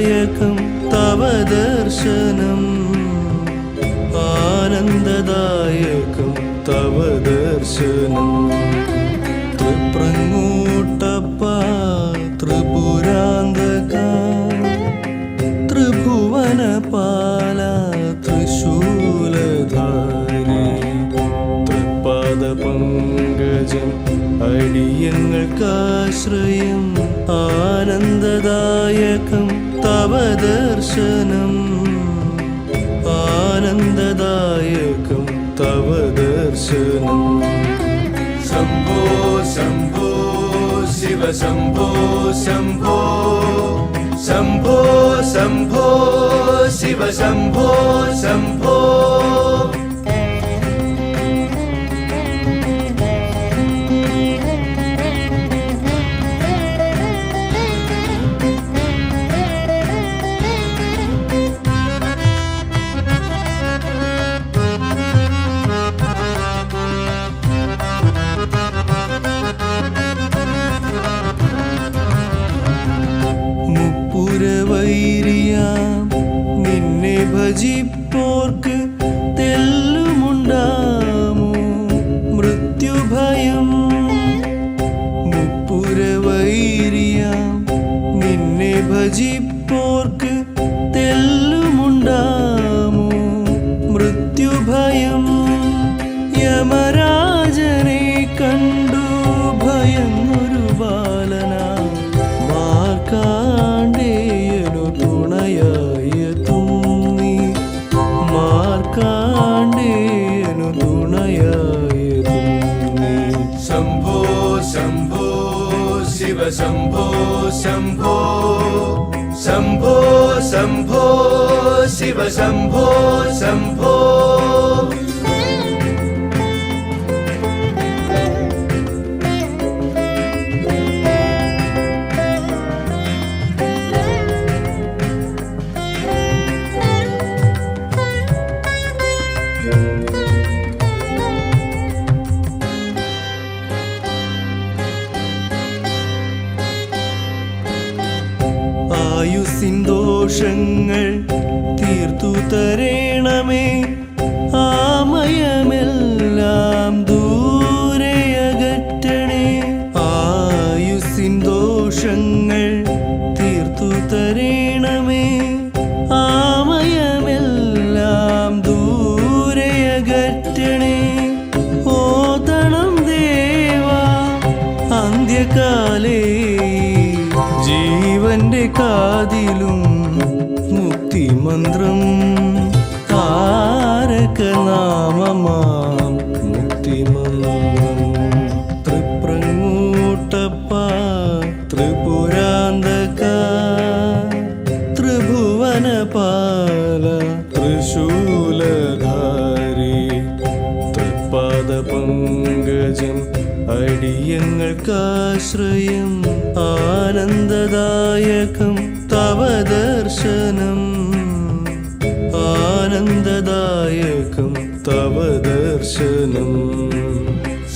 ആനന്ദദായകം തവ ദർശനം ആനന്ദദായകം തവ ദർശനം തൃപ്രങ്ങൂട്ടപ്പ ത്രിപുരാന്തക. ത്രിഭുവനപാല തൃശൂലധാരി തൃപാദപങ്കജം അടിയങ്ങൾക്കാശ്രയം ആനന്ദദായകം ഭവദർശനം ശംഭോ ശംഭോ ശിവ ശംഭോ ശംഭോ. ശംഭോ ശംഭോ ശിവ ശംഭോ ശംഭോ. ധൈര്യ നിന്നെ ഭജിപ്പോർക്ക് शम्भो शम्भो शम्भो शम्भो शिव शम्भो शम्भो ആയുസിൻ ദോഷങ്ങൾ തീർത്തു തരേണമേ. ആമയമെല്ലാം ദൂരെ അകറ്റണേ. ആയുസിൻ ദോഷങ്ങൾ തീർത്തു തരേണമേ. ആമയമെല്ലാം ദൂരെ അകറ്റണേ. ഓതണം ദേവാ അന്ത്യകാലേ ജീവന്റെ താരക നാമമാം താരകനാമമാം മുക്തിമന്ത്രം. തൃപ്രങ്ങൂട്ടപ്പ ത്രിപുരാന്തക. ത്രിഭുവനപാല തൃശൂലധാരി തൃപാദപങ്കജം അടിയങ്ങൾക്കാശ്രയം ആനന്ദദായകം തവ ദർശനം ആനന്ദദായകം തവ ദർശനം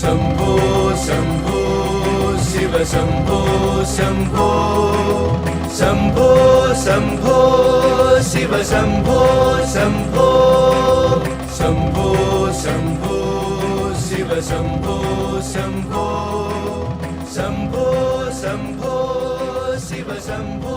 ശംഭോ ശംഭോ ശിവ ശംഭോ ശംഭോ. ശംഭോ ശംഭോ ശിവ ശംഭോ ശംഭോ. ശംഭോ ശംഭോ. शम्भो शम्भो शम्भो शम्भो शिव शम्भो